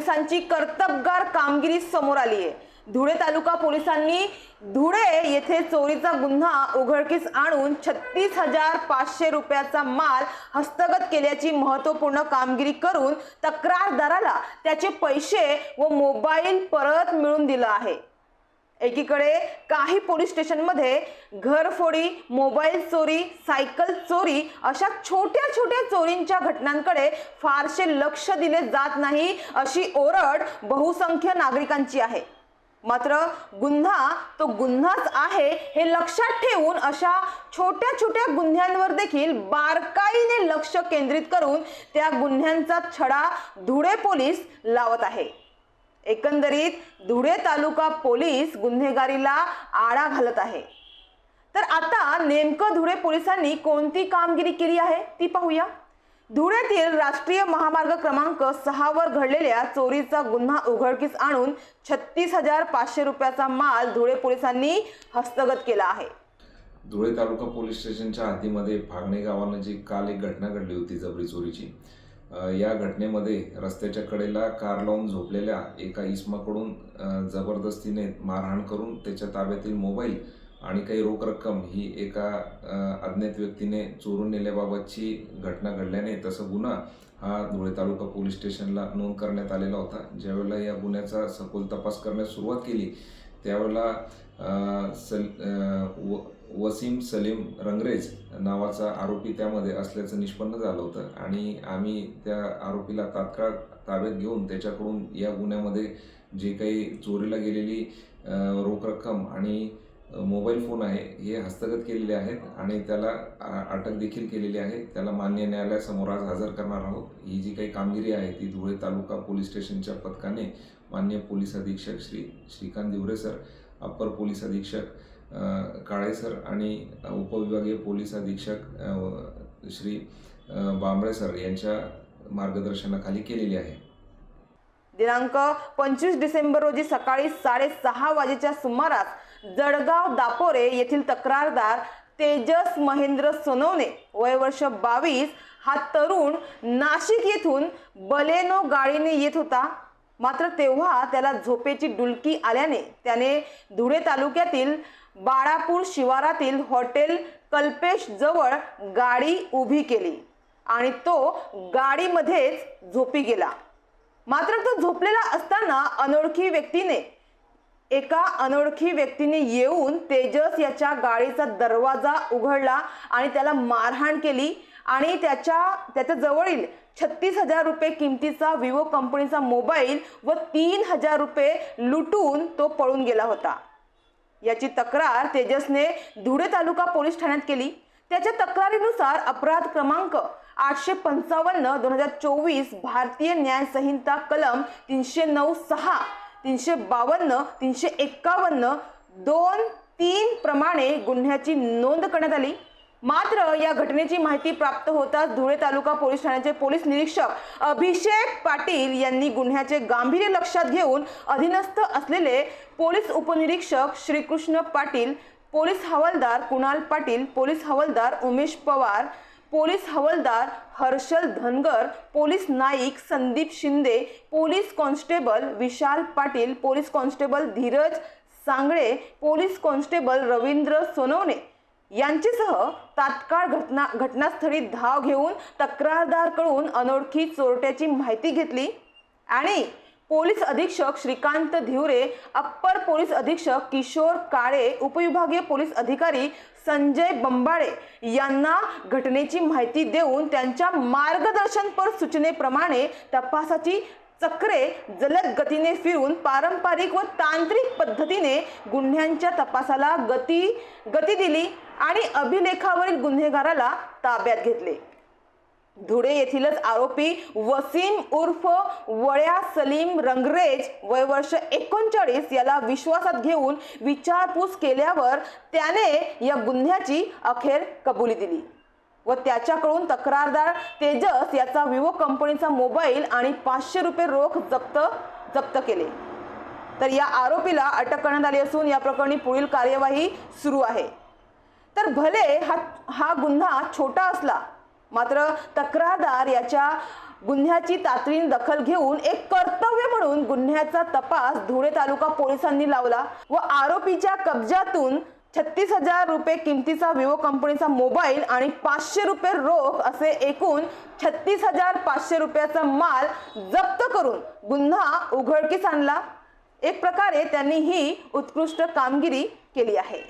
पोलिसांची कर्तबगार कामगिरी समोर आली आहे. धुळे तालुका पोलिसांनी धुळे येथे चोरीचा गुन्हा उघडकीस आणून छत्तीस हजार पाचशे रुपयाचा माल हस्तगत केल्याची महत्त्वपूर्ण कामगिरी करून तक्रारदाराला त्याचे पैसे व मोबाईल परत मिळवून दिला आहे. एकीकडे काही पोलीस स्टेशनमध्ये घरफोडी मोबाईल चोरी सायकल चोरी अशा छोट्या छोट्या चोरींच्या घटनांकडे फारसे लक्ष दिले जात नाही अशी ओरड बहुसंख्य नागरिकांची आहे. मात्र गुन्हा तो गुन्हाच आहे हे लक्षात ठेवून अशा छोट्या छोट्या गुन्ह्यांवर देखील बारकाईने लक्ष केंद्रित करून त्या गुन्ह्यांचा छडा धुळे पोलीस लावत आहे. एकंदरीत धुळे तालुका पोलीस गुन्हेगारीला आळा घालत आहे. तर आता नेमकं धुळे पोलिसांनी कोणती कामगिरी केली आहे ती पाहूया. धुळ्यातील राष्ट्रीय महामार्ग क्रमांक सहावर घडलेल्या चोरीचा गुन्हा उघडकीस आणून छत्तीस हजार पाचशे रुपयाचा माल धुळे पोलिसांनी हस्तगत केला आहे. धुळे तालुका पोलीस स्टेशनच्या हद्दीमध्ये फागणे जी काल एक घटना घडली होती जबरी चोरीची या घटनेमध्ये रस्त्याच्या कडेला कार लावून झोपलेल्या एका इसमाकडून जबरदस्तीने मारहाण करून त्याच्या ताब्यातील मोबाईल आणि काही रोख रक्कम ही एका अज्ञात व्यक्तीने चोरून नेल्याबाबतची घटना घडल्याने तसं गुन्हा हा धुळे तालुका पोलीस स्टेशनला नोंद करण्यात आलेला होता. ज्यावेळेला या गुन्ह्याचा सखोल तपास करण्यास सुरुवात केली त्यावेळेला सल व वसीम सलीम रंगरेज नावाचा आरोपी त्यामध्ये असल्याचं निष्पन्न झालं होतं. आणि आम्ही त्या आरोपीला तात्काळ ताब्यात घेऊन त्याच्याकडून या गुन्ह्यामध्ये जे काही चोरीला गेलेली रोख रक्कम आणि मोबाईल फोन आहे हे हस्तगत केलेले आहेत आणि त्याला अटक देखील केलेली आहे. त्याला मान्य न्यायालयासमोर आज हजर करणार आहोत. ही जी काही कामगिरी आहे ती धुळे तालुका पोलीस स्टेशनच्या पथकाने मान्य पोलीस अधीक्षक Shri Shrikant Diware sir upper police अधीक्षक काळे सर आणि उपविभागीय पोलीस अधीक्षक श्री बांबळे सर यांच्या मार्गदर्शनाखाली केलेली आहे. दिनांक पंचवीस डिसेंबर रोजी सकाळी साडेसहा वाजेच्या सुमारास जळगाव दापोरे येथील तक्रारदार तेजस महेंद्र सोनवणे. वय वर्ष बावीस. हा तरुण नाशिक येथून बलेनो गाडीने येत होता. मात्र तेव्हा त्याला झोपेची डुलकी आल्याने त्याने धुळे तालुक्यातील बाळापूर शिवारातील हॉटेल कल्पेश जवळ गाडी उभी केली आणि तो गाडीमध्येच झोपी गेला. मात्र तो झोपलेला असताना अनोळखी व्यक्तीने एका अनोळखी व्यक्तीने येऊन तेजस याच्या गाडीचा दरवाजा उघडला आणि त्याला मारहाण केली आणि त्याच्या त्याच्या जवळील छत्तीस हजार रुपये किमतीचा विवो कंपनीचा मोबाईल व तीन हजार रुपये लुटून तो पळून गेला होता. याची तक्रार तेजसने धुळे तालुका पोलीस ठाण्यात केली. त्याच्या तक्रारीनुसार अपराध क्रमांक आठशे पंचावन्न दोन हजार चोवीस भारतीय न्याय संहिता कलम तीनशे नऊ सहा तीनशे बावन्न तीनशे एक्कावन्न दोन तीन प्रमाणे गुन्ह्याची नोंद करण्यात आली. मात्र या घटनेची माहिती प्राप्त होताच धुळे तालुका पोलीस ठाण्याचे पोलीस निरीक्षक अभिषेक पाटील यांनी गुन्ह्याचे गांभीर्य लक्षात घेऊन अधीनस्थ असलेले पोलीस उपनिरीक्षक श्रीकृष्ण पाटील पोलीस हवालदार कुणाल पाटील पोलीस हवालदार उमेश पवार पोलीस हवलदार Harshal Dhangar police Naik Sandeep Shinde police constable Vishal Patil police constable Dheeraj Sangle police constable Ravindra Sonawane यांच्यासह तात्काळ घटना घटनास्थळी धाव घेऊन तक्रारदारकडून अनोळखी चोरट्याची माहिती घेतली आणि पोलीस अधीक्षक श्रीकांत धिवरे अप्पर पोलीस अधीक्षक किशोर काळे उपविभागीय पोलीस अधिकारी संजय बंबाळे यांना घटनेची माहिती देऊन त्यांच्या मार्गदर्शनपर सूचनेप्रमाणे तपासाची चक्रे जलद गतीने फिरून पारंपरिक व तांत्रिक पद्धतीने गुन्ह्यांच्या तपासाला गती गती दिली आणि अभिलेखावरील गुन्हेगाराला ताब्यात घेतले. धुळे येथीलच आरोपी वसीम उर्फ वळ्या सलीम रंगरेज वय वर्ष एकोणचाळीस याला विश्वासात घेऊन विचारपूस केल्यावर त्याने या गुन्ह्याची अखेर कबुली दिली व त्याच्याकडून तक्रारदार तेजस याचा विवो कंपनीचा मोबाईल आणि पाचशे रुपये रोख जप्त जप्त केले. तर या आरोपीला अटक करण्यात आली असून या प्रकरणी पुढील कार्यवाही सुरू आहे. तर भले हा हा गुन्हा छोटा असला मात्र तक्रारदार याच्या गुन्ह्याची तातडीने दखल घेऊन एक कर्तव्य म्हणून गुन्ह्याचा तपास धुळे तालुका पोलिसांनी लावला व आरोपीच्या कब्जातून छत्तीस हजार रुपये किमतीचा विवो कंपनीचा मोबाईल आणि पाचशे रुपये रोख असे एकूण छत्तीस हजार पाचशे रुपयाचा माल जप्त करून गुन्हा उघडकीस आणला. एक प्रकारे त्यांनी ही उत्कृष्ट कामगिरी केली आहे.